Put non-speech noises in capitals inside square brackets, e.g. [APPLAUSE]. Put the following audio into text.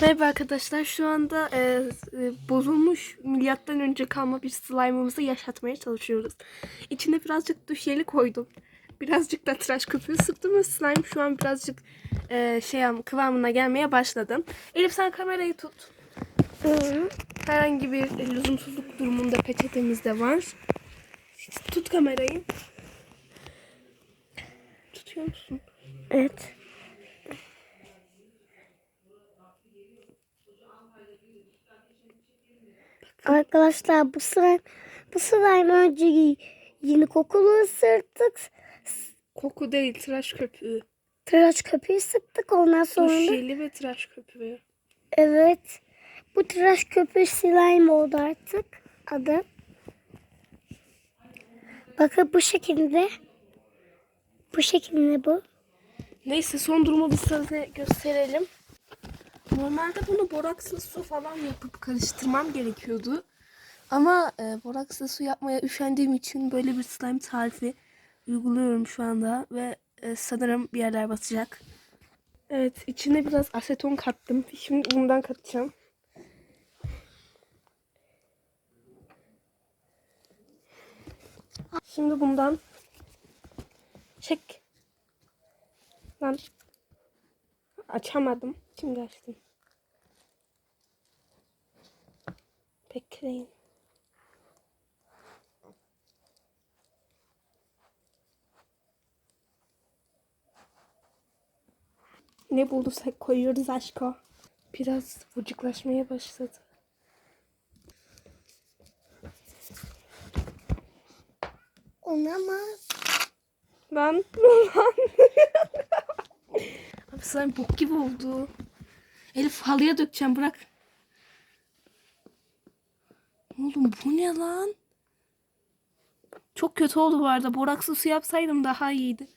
Merhaba arkadaşlar. Şu anda e, e, bozulmuş milyattan önce kalma bir slime'ımızı yaşatmaya çalışıyoruz. İçine birazcık duş jeli koydum. Birazcık da tıraş köpüğü sıktım ve slime şu an birazcık e, şey am- kıvamına gelmeye başladı. Elif sen kamerayı tut. Herhangi bir lüzumsuzluk durumunda peçetemiz de var. Tut kamerayı. Tutuyor musun? Evet. Arkadaşlar bu slime, bu slime önce yeni kokulu ısırttık. Koku değil, tıraş köpüğü. Tıraş köpüğü sıktık ondan Duş sonra. jeli ve tıraş köpüğü. Evet. Bu tıraş köpüğü slime oldu artık adı. Bakın bu şekilde. Bu şekilde bu. Neyse son durumu bir size gösterelim. Normalde bunu borakslı su falan yapıp karıştırmam gerekiyordu. Ama e, borakslı su yapmaya üşendiğim için böyle bir slime tarifi uyguluyorum şu anda ve e, sanırım bir yerler basacak. Evet içine biraz aseton kattım. Şimdi bundan katacağım. Şimdi bundan çek. Lan açamadım. Şimdi açtım. Bekleyin. Ne bulursak koyuyoruz aşko. Biraz vıcıklaşmaya başladı. Olamaz. Lan lan. [LAUGHS] Slime bok gibi oldu. Elif halıya dökeceğim bırak. Oğlum bu ne lan? Çok kötü oldu bu arada. Borakslı su yapsaydım daha iyiydi.